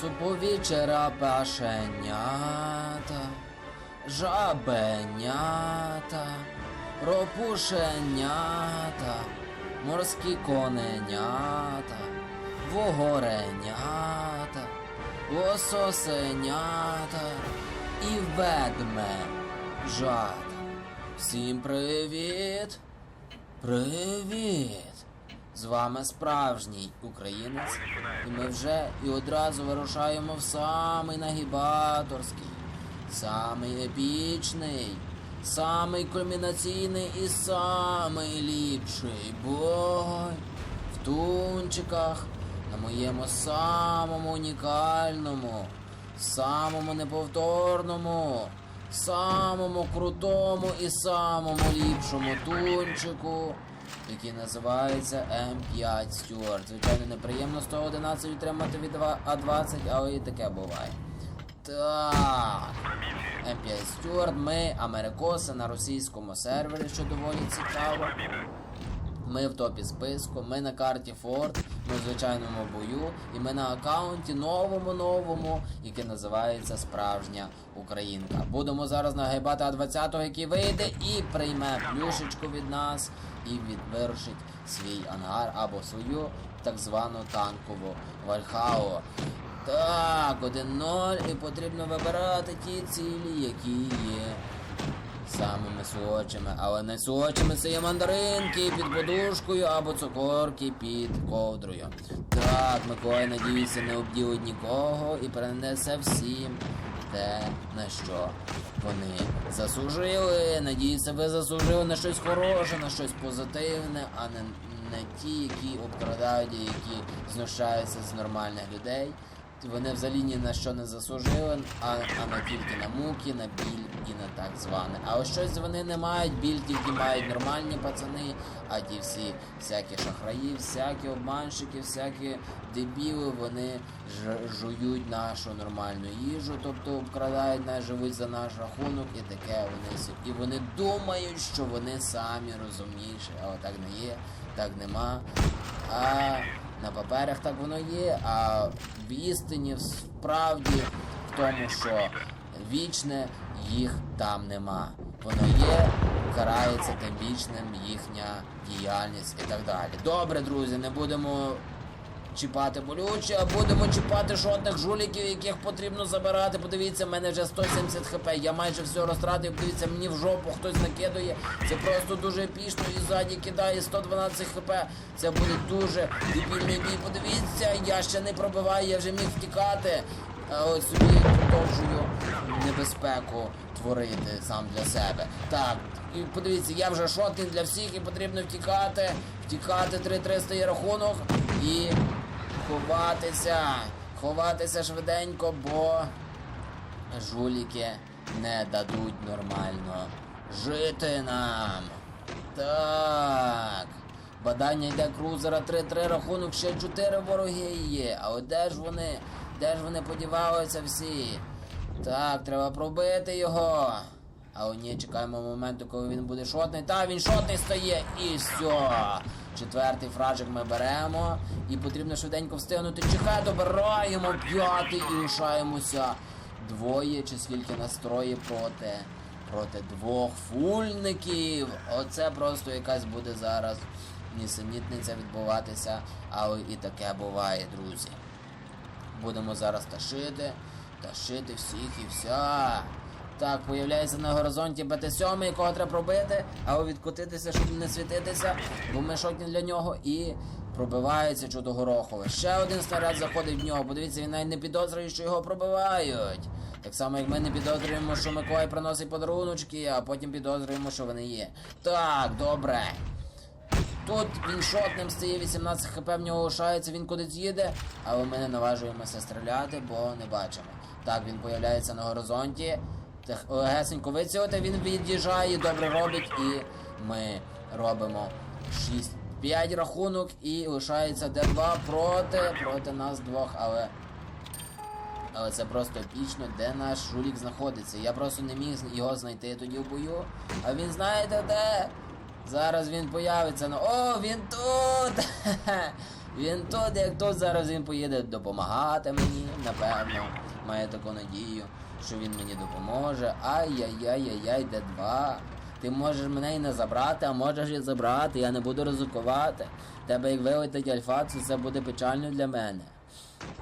Супові черепашенята, жабенята, ропушенята, морські коненята, вогоренята, лососенята і ведмежата. Всім привіт! Привіт! З вами справжній українець, і ми вже і одразу вирушаємо в самий нагібаторський, самий епічний, самий кульмінаційний і самий ліпший бой в тунчиках на моєму самому унікальному, самому неповторному, самому крутому і самому ліпшому тунчику який називається М5 Стюарт. Звичайно, неприємно 111 відтримати від А20, але і таке буває. Так. М5 Стюарт, ми америкоси на російському сервері, що доволі цікаво. Ми в топі списку, ми на карті Форт, ми в звичайному бою, і ми на аккаунті новому новому, який називається Справжня Українка. Будемо зараз нагибати А20, який вийде і прийме плюшечку від нас і від вирушить свій ангар або свою так звану танкову Вальхау. Так, 1-0, і потрібно вибирати ті цілі, які є самими солодшими, але не солодшими це є мандаринки під подушкою або цукорки під ковдрою. Так, Миколай, надіюся, не обділить нікого і перенесе всім те, на що вони заслужили. Надіюся, ви заслужили на щось хороше, на щось позитивне, а не, не ті, які обкрадають, які знущаються з нормальних людей. Вони взагалі ні на що не заслужили, а, а на тільки на муки, на біль і на так зване. А ось щось вони не мають, біль тільки мають нормальні пацани, а ті всі всякі шахраї, всякі обманщики, всякі дебіли, вони ж, жують нашу нормальну їжу, тобто обкрадають нас, живуть за наш рахунок і таке вони І вони думають, що вони самі розумніші, але так не є, так нема. А на паперах так воно є, а в істині, справді, в тому, що вічне їх там нема. Воно є, карається тим вічним їхня діяльність і так далі. Добре, друзі, не будемо чіпати болюче, а будемо чіпати жодних жуліків, яких потрібно забирати. Подивіться, в мене вже 170 хп. Я майже все розтратив. Подивіться, мені в жопу хтось накидує. Це просто дуже епічно і ззаді кидає 112 хп. Це буде дуже дебільний бій. Подивіться, я ще не пробиваю, я вже міг втікати. А ось собі продовжую небезпеку творити сам для себе. Так, і подивіться, я вже шотний для всіх і потрібно втікати. Втікати 3-3 є рахунок і ховатися. Ховатися швиденько, бо жуліки не дадуть нормально жити нам. Так. Бадання йде крузера 3-3 рахунок, ще 4 вороги є. А от де ж вони? Де ж вони подівалися всі? Так, треба пробити його. А о ні, чекаємо моменту, коли він буде шотний. Та він шотний стає і все. Четвертий фражик ми беремо. І потрібно швиденько встигнути. Чекай, добираємо п'ятий і лишаємося. Двоє чи скільки настрої проти. Проти двох фульників. Оце просто якась буде зараз нісенітниця відбуватися, але і таке буває, друзі. Будемо зараз ташити, ташити всіх і вся. Так, появляється на горизонті БТ-7, якого треба пробити, або відкотитися, щоб не світитися, бо ми шотні для нього і пробивається чудо горохове. Ще один снаряд заходить в нього. Подивіться, він навіть не підозрює, що його пробивають. Так само, як ми не підозрюємо, що Миколай приносить подаруночки, а потім підозрюємо, що вони є. Так, добре. Тут він шотним стає 18 хп, в нього лишається, він кудись їде, але ми не наважуємося стріляти, бо не бачимо. Так, він появляється на горизонті. Легесенько вицілити, він від'їжджає, добре робить, і ми робимо 6-5 рахунок і лишається Д2 проти, проти нас двох, але. Але це просто епічно, де наш жулік знаходиться. Я просто не міг його знайти тоді в бою. А він знаєте де? Зараз він появиться. Ну, о, він тут! Він тут, як тут зараз він поїде допомагати мені, напевно. Має таку надію, що він мені допоможе. Ай-яй-яй-яй-яй, де два. Ти можеш мене і не забрати, а можеш і забрати, я не буду ризикувати. Тебе як вилетить альфа, це буде печально для мене.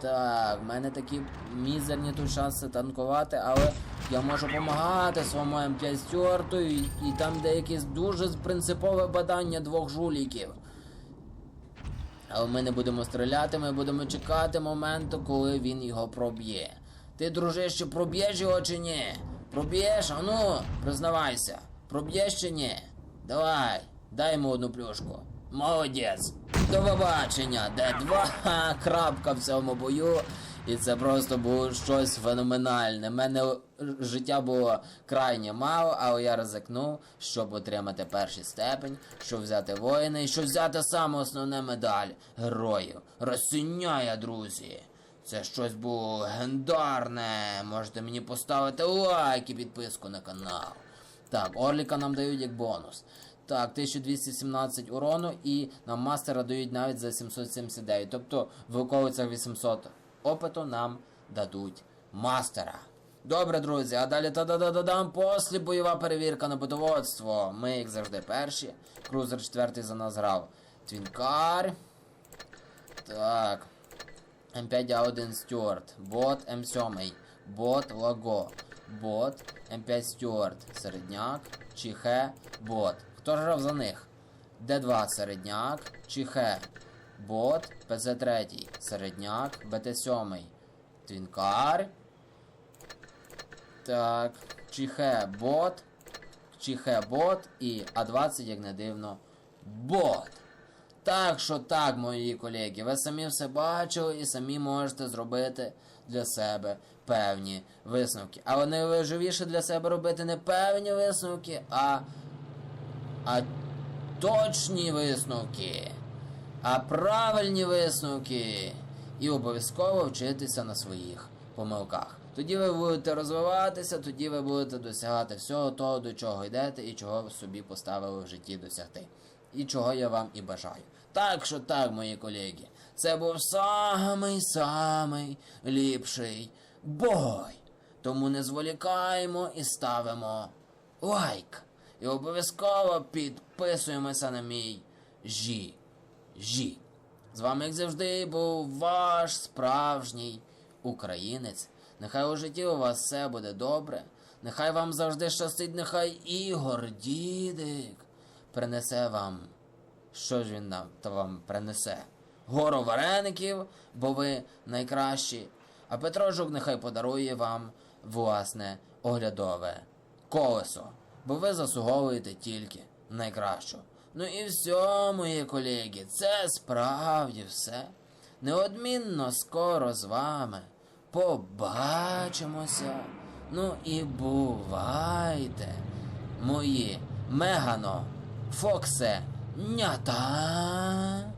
Так, в мене такі мізерні тут шанси танкувати, але я можу допомагати своєму М5 Стюарту, і, і там деякі дуже принципове бадання двох жуліків. Але ми не будемо стріляти, ми будемо чекати моменту, коли він його проб'є. Ти, дружище, проб'єш його чи ні? Проб'єш? Ану, признавайся. Проб'єш чи ні? Давай, дай йому одну плюшку. Молодець. До побачення. Де два крапка в цьому бою. І це просто було щось феноменальне. У мене життя було крайне мало, але я ризикнув, щоб отримати перший степень, щоб взяти воїна і щоб взяти саме основне медаль героїв. Розсиняє, друзі. Це щось було легендарне. Можете мені поставити лайк і підписку на канал. Так, Орліка нам дають як бонус. Так, 1217 урону і нам мастера дають навіть за 779. Тобто в околицях 800 опиту нам дадуть мастера. Добре, друзі, а далі та-да-да-да-дам послі бойова перевірка на будоводство. Ми, як завжди, перші. Крузер четвертий за нас грав. Твінкар. Так. М5А1 Стюарт, бот М7, бот Лаго, бот М5 Стюарт, середняк, Чіхе, бот. Хто ж грав за них? Д2 середняк, Чіхе, бот, ПЗ3, середняк, БТ7, Твінкар. Так, Чіхе, бот, Чіхе, бот. І А20, як не дивно, бот. Так що так, мої колеги, ви самі все бачили і самі можете зробити для себе певні висновки. Але найважливіше для себе робити не певні висновки, а, а точні висновки, а правильні висновки. І обов'язково вчитися на своїх помилках. Тоді ви будете розвиватися, тоді ви будете досягати всього того, до чого йдете і чого собі поставили в житті досягти. І чого я вам і бажаю. Так що так, мої колеги, це був самий самий ліпший бой. Тому не зволікаємо і ставимо лайк. І обов'язково підписуємося на мій жі. Жі. З вами, як завжди, був ваш справжній українець. Нехай у житті у вас все буде добре. Нехай вам завжди щастить, нехай Ігор Дідик принесе вам. Що ж він нам то вам принесе? Гору вареників, бо ви найкращі. А Петро Жук нехай подарує вам власне оглядове колесо, бо ви заслуговуєте тільки найкращого. Ну і все, мої колеги, це справді все. Неодмінно скоро з вами побачимося. Ну і бувайте, мої мегано, Фоксе, нята.